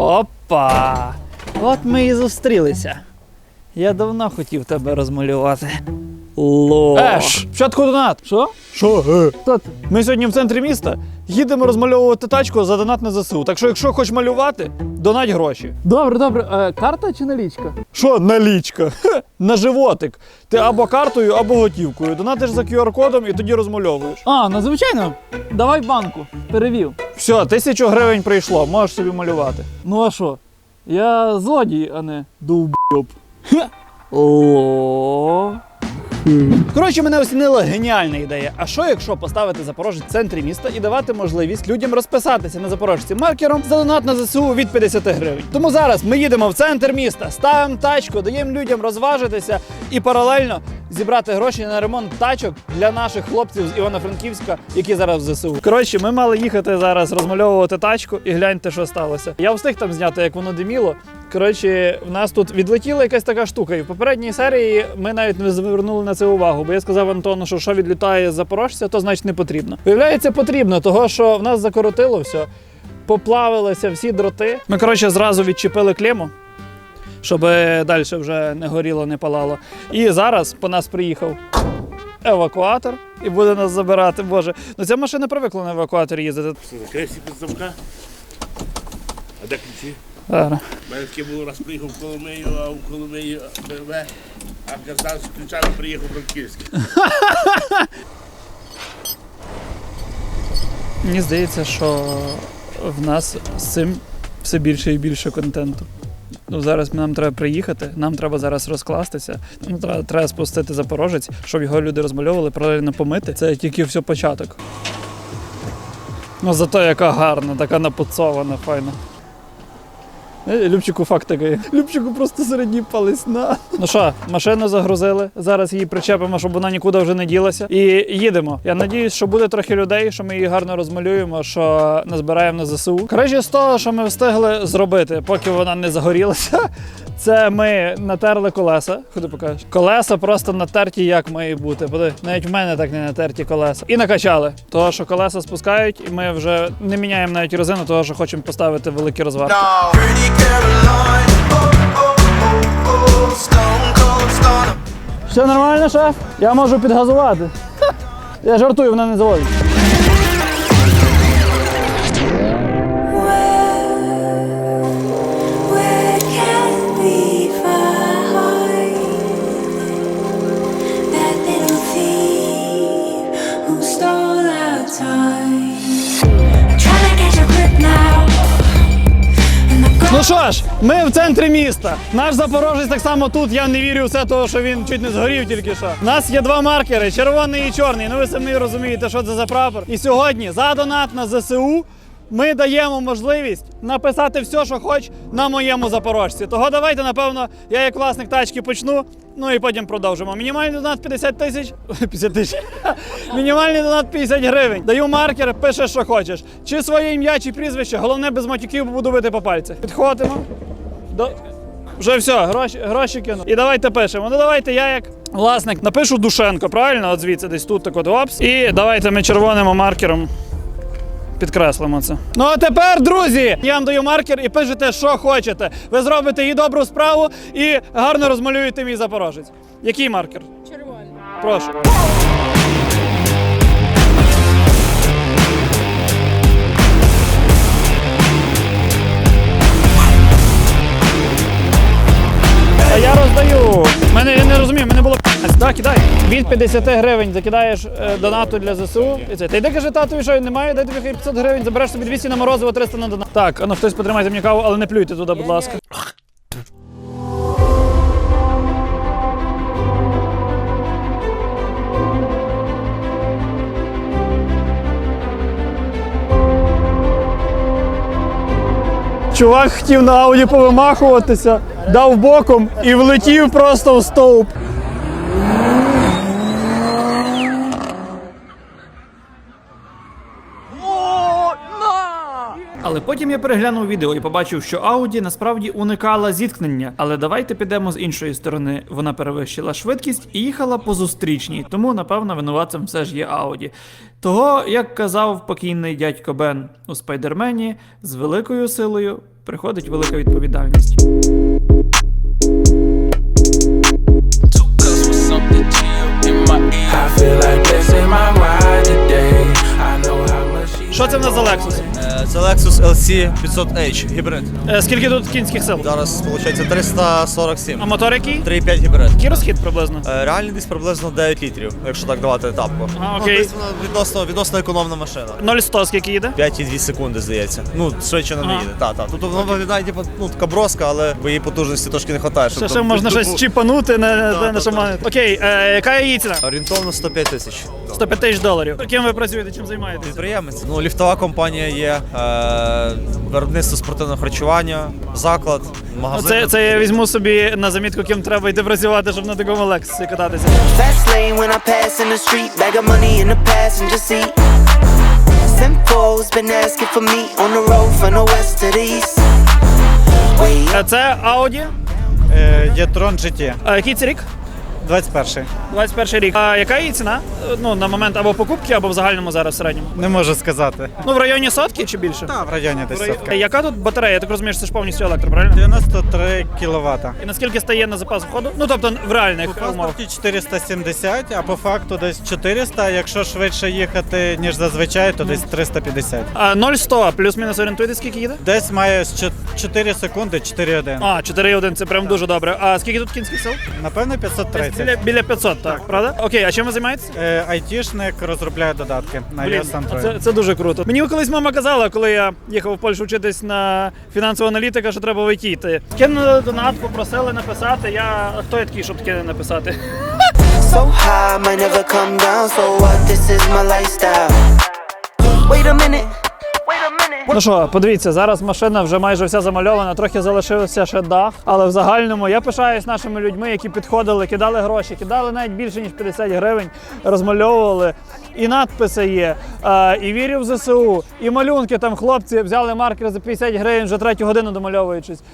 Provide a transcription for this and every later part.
Опа! От ми і зустрілися. Я давно хотів тебе розмалювати. Ло. Еш, спочатку донат. Що? Що? Е? Ми сьогодні в центрі міста їдемо розмальовувати тачку за донат на ЗСУ. Так що, якщо хочеш малювати, донать гроші. Добре, добре. Е, карта чи налічка? Що налічка? Хе, на животик. Ти або картою, або готівкою. Донатиш за QR-кодом і тоді розмальовуєш. А, ну звичайно. Давай банку. Перевів. Все, тисячу гривень прийшло, можеш собі малювати. Ну а що? Я злодій, а не довбйоб. Ло. Коротше, мене осінила геніальна ідея. А що якщо поставити Запорожець в центрі міста і давати можливість людям розписатися на запорожці маркером за донат на ЗСУ від 50 гривень? Тому зараз ми їдемо в центр міста, ставимо тачку, даємо людям розважитися і паралельно зібрати гроші на ремонт тачок для наших хлопців з Івано-Франківська, які зараз в ЗСУ. Коротше, ми мали їхати зараз розмальовувати тачку і гляньте, що сталося. Я встиг там зняти, як воно диміло. Коротше, в нас тут відлетіла якась така штука. І в попередній серії ми навіть не звернули на це увагу, бо я сказав Антону, що що відлітає з запорожця, то значить не потрібно. Виявляється, потрібно, того що в нас закоротило все, поплавилися всі дроти. Ми, коротше, зразу відчепили клему, щоб далі вже не горіло, не палало. І зараз по нас приїхав. Евакуатор і буде нас забирати. Боже, ну ця машина привикла на евакуаторі їздити. Все, закрив під замка. А де ключі? Зараз. Таке було раз приїхав в Коломию, а в Коломиї БМВ, а казав, з ключами приїхав в Франківськ. Мені здається, що в нас з цим все більше і більше контенту. Ну, зараз нам треба приїхати, нам треба зараз розкластися. Нам треба, треба спустити запорожець, щоб його люди розмальовували, паралельно помити. Це тільки все початок. Ну, зато яка гарна, така напуцована, файна. Е, Любчику факт такий. Любчику просто середній палець на. Ну що, машину загрузили. Зараз її причепимо, щоб вона нікуди вже не ділася. І їдемо. Я надіюсь, що буде трохи людей, що ми її гарно розмалюємо, що назбираємо на ЗСУ. Краще з того, що ми встигли зробити, поки вона не загорілася. Це ми натерли колеса. Ходи покажеш. Колеса просто натерті, як має бути. Поди, навіть в мене так не натерті колеса. І накачали. Того, що колеса спускають, і ми вже не міняємо навіть резину, того що хочемо поставити великі розварки. Oh, oh, oh. Все нормально, шеф? Я можу підгазувати. Я жартую, вона не заводить. Ну що ж, ми в центрі міста. Наш запорожець так само тут. Я не вірю в це, того, що він чуть не згорів тільки що. У нас є два маркери: червоний і чорний. Ну ви самі розумієте, що це за прапор. І сьогодні за донат на ЗСУ. Ми даємо можливість написати все, що хоч на моєму запорожці. Того давайте, напевно, я як власник тачки почну, ну і потім продовжимо. Мінімальний донат 50 тисяч. 50 тисяч. Мінімальний донат 50 гривень. Даю маркер, пишеш, що хочеш. Чи своє ім'я, чи прізвище. Головне без матюків буду бити по пальцях. Підходимо. До... Вже все, гроші, гроші кину. І давайте пишемо. Ну давайте я як власник напишу Душенко, правильно? От звідси десь тут так от опс. І давайте ми червоним маркером підкреслимо це. Ну а тепер, друзі, я вам даю маркер і пишете, що хочете. Ви зробите і добру справу, і гарно розмалюєте мій запорожець. Який маркер? Червоний. Прошу. Від 50 гривень закидаєш е, донату для ЗСУ. І це. Та йди кажи татові, що немає, дай тобі хай 500 гривень, забереш собі 200 на морозиво, 300 на донат. Так, ну хтось потримайте мені каву, але не плюйте туди, будь ласка. Чувак хотів на ауді повимахуватися, дав боком і влетів просто в стовп. Але потім я переглянув відео і побачив, що Ауді насправді уникала зіткнення. Але давайте підемо з іншої сторони. Вона перевищила швидкість і їхала по зустрічній, тому напевно винуватцем все ж є Ауді. Того, як казав покійний дядько Бен у спайдермені, з великою силою приходить велика відповідальність. Що це в нас за Lexus? Це Lexus LC 500H гібрид. Е, Скільки тут кінських сил? Зараз виходить 347. А мотор який? 3,5 гібрид. Який розхід приблизно? Е, Реальний десь приблизно 9 літрів, якщо так давати етапку. А, Ну, окей. десь вона відносно, відносно економна машина. 0-100 скільки їде? 5,2 секунди, здається. Ну, швидше вона не Ага. їде. Та, та. Тут вона виглядає, типу, ну, така броска, але її потужності трошки не вистачає. Ще, ще можна щось чіпанути, не, не, не да, шаманити. Окей, е, яка її ціна? Орієнтовно 105 тисяч. 105 тисяч доларів. Ким ви працюєте, чим займаєтесь? Підприємець. Ну, ліфтова компанія є, виробництво спортивного харчування, заклад, магазин. Це, це я візьму собі на замітку, ким треба йти працювати, щоб на такому лексусі кататися. Е, Це Audi. Є Трон GT, А який це рік? 21-й. 21 рік. А яка її ціна? Ну, на момент або покупки, або в загальному зараз в середньому. Не можу сказати. Ну, в районі сотки чи більше? Та, в районі десь сотка. Яка тут батарея? Я так розумію, що це ж повністю електро, правильно? 93 кВт. І наскільки стає на запас ходу? Ну, тобто в реальних По умовах. паспорті 470, а по факту десь 400. Якщо швидше їхати, ніж зазвичай, то десь 350. А 0-100 плюс-мінус орієнтуєте, скільки їде? Десь має з чот- 4 секунди 4,1. А, 4,1, це прям дуже добре. А скільки тут кінських сил? Напевно, Десь 530. Біля, біля 500, так, правда? Окей, а чим ви займаєтесь? Е, Айтішник розробляє додатки на Блін, iOS Android. це, це дуже круто. Мені колись мама казала, коли я їхав в Польщу вчитись на фінансового аналітика, що треба в IT йти. Кинули донат, попросили написати. Я хто я такий, щоб таке написати? so high, might never come down. So what? This is my lifestyle. Wait a minute. Ну що, подивіться, зараз машина вже майже вся замальована, трохи залишився ще дах, але в загальному я пишаюсь нашими людьми, які підходили, кидали гроші, кидали навіть більше ніж 50 гривень, розмальовували. І надписи є, е, і вірю в ЗСУ, і малюнки там хлопці взяли маркер за 50 гривень, вже третю годину домальовуючись.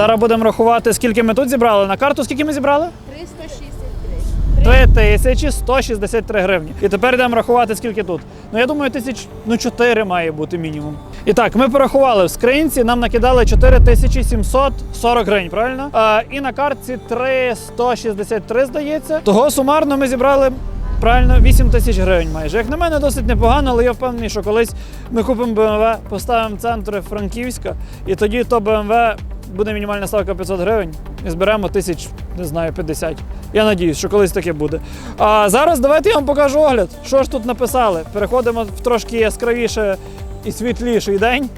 Зараз будемо рахувати, скільки ми тут зібрали. На карту скільки ми зібрали? 363. 3163 гривні. І тепер йдемо рахувати, скільки тут. Ну я думаю, тисяч ну 4 має бути мінімум. І так, ми порахували в скринці, нам накидали 4740 гривень, правильно? А, і на картці 3163, здається. Того сумарно ми зібрали. Правильно, 8 тисяч гривень майже. Як на мене, досить непогано, але я впевнений, що колись ми купимо BMW, поставимо центр Франківська, і тоді то BMW буде мінімальна ставка 500 гривень і зберемо тисяч, не знаю, 50. Я надіюсь, що колись таке буде. А зараз давайте я вам покажу огляд, що ж тут написали. Переходимо в трошки яскравіше і світліший день.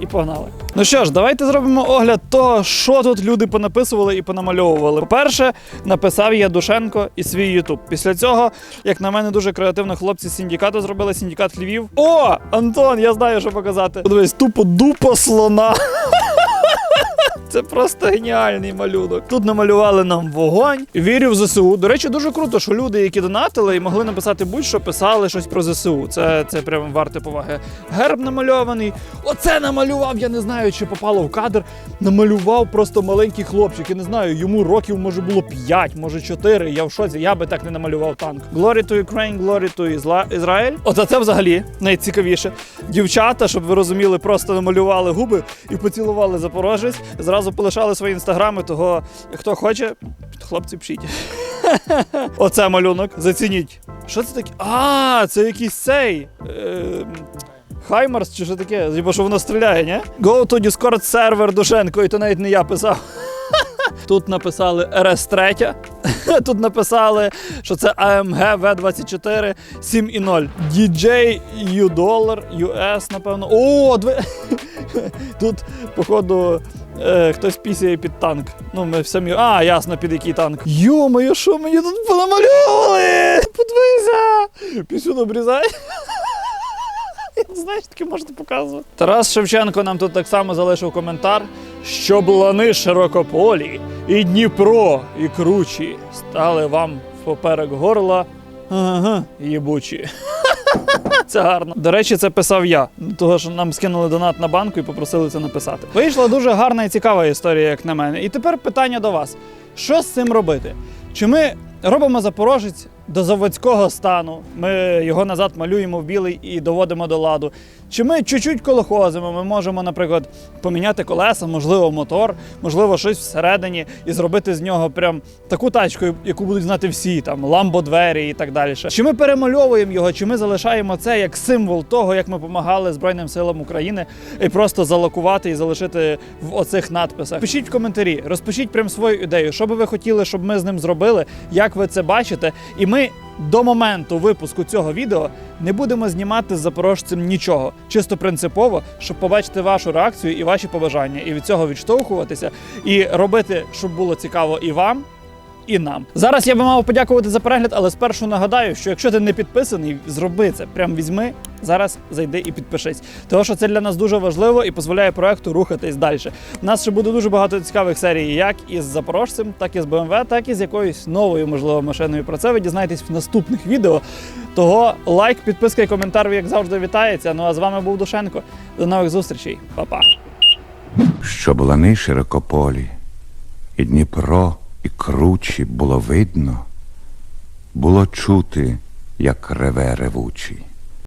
І погнали. Ну що ж, давайте зробимо огляд того, що тут люди понаписували і понамальовували. По-перше, написав я Душенко і свій Ютуб. Після цього, як на мене, дуже креативно хлопці з синдикату зробили синдикат Львів. О, Антон, я знаю, що показати. Подивись, тупо дупа слона. Це просто геніальний малюнок. Тут намалювали нам вогонь. Вірю в ЗСУ. До речі, дуже круто, що люди, які донатили і могли написати будь-що, писали щось про ЗСУ. Це, це прям варте поваги. Герб намальований. Оце намалював. Я не знаю, чи попало в кадр. Намалював просто маленький хлопчик. Я не знаю, йому років може було 5, може 4. Я в шоці. Я би так не намалював танк. Glory to Ukraine, glory to. Ізраїль. Оце це взагалі найцікавіше. Дівчата, щоб ви розуміли, просто намалювали губи і поцілували Запорожець. Зразу полишали свої інстаграми. Того хто хоче, хлопці пшіть. Оце малюнок. Зацініть. Що це таке? А, це якийсь цей. Е, Хаймарс чи що таке? Бо що воно стріляє, ні? Go to Discord сервер Душенко, і то навіть не я писав. Тут написали РС-3. Тут написали, що це AMG V24 7.0. DJ U-Dollar, US, напевно. О, дви... Тут, походу, е, хтось пісяє під танк. Ну, ми самі. А, ясно, під який танк. Йо-моє, що мені тут понамальовували? Подивися! Пісюн обрізай. Знаєш, таке можете показувати. Тарас Шевченко нам тут так само залишив коментар, що блани широкополі, і Дніпро, і кручі стали вам поперек горла. Ага, їбучі. Це гарно. До речі, це писав я. Того що нам скинули донат на банку і попросили це написати. Вийшла дуже гарна і цікава історія, як на мене. І тепер питання до вас: що з цим робити? Чи ми робимо Запорожець до заводського стану? Ми його назад малюємо в білий і доводимо до ладу. Чи ми чуть-чуть колохозимо? Ми можемо, наприклад, поміняти колеса, можливо, мотор, можливо, щось всередині, і зробити з нього прям таку тачку, яку будуть знати всі, там ламбо двері і так далі. Чи ми перемальовуємо його, чи ми залишаємо це як символ того, як ми допомагали Збройним силам України, і просто залакувати і залишити в оцих надписах? Пишіть в коментарі, розпишіть прям свою ідею, що би ви хотіли, щоб ми з ним зробили, як ви це бачите, і ми. До моменту випуску цього відео не будемо знімати з запорожцем нічого, чисто принципово, щоб побачити вашу реакцію і ваші побажання, і від цього відштовхуватися, і робити, щоб було цікаво і вам, і нам. Зараз я би мав подякувати за перегляд, але спершу нагадаю, що якщо ти не підписаний, зроби це. Прям візьми. Зараз зайди і підпишись. Тому що це для нас дуже важливо і дозволяє проекту рухатись далі. У нас ще буде дуже багато цікавих серій, як із запорожцем, так і з BMW, так і з якоюсь новою, можливо, машиною. Про це ви дізнаєтесь в наступних відео. Того лайк, підписка і коментар, як завжди, вітається. Ну а з вами був Душенко. До нових зустрічей. Па-па. Щоб лани широкополі, і Дніпро, і кручі було видно, було чути, як реве ревучий.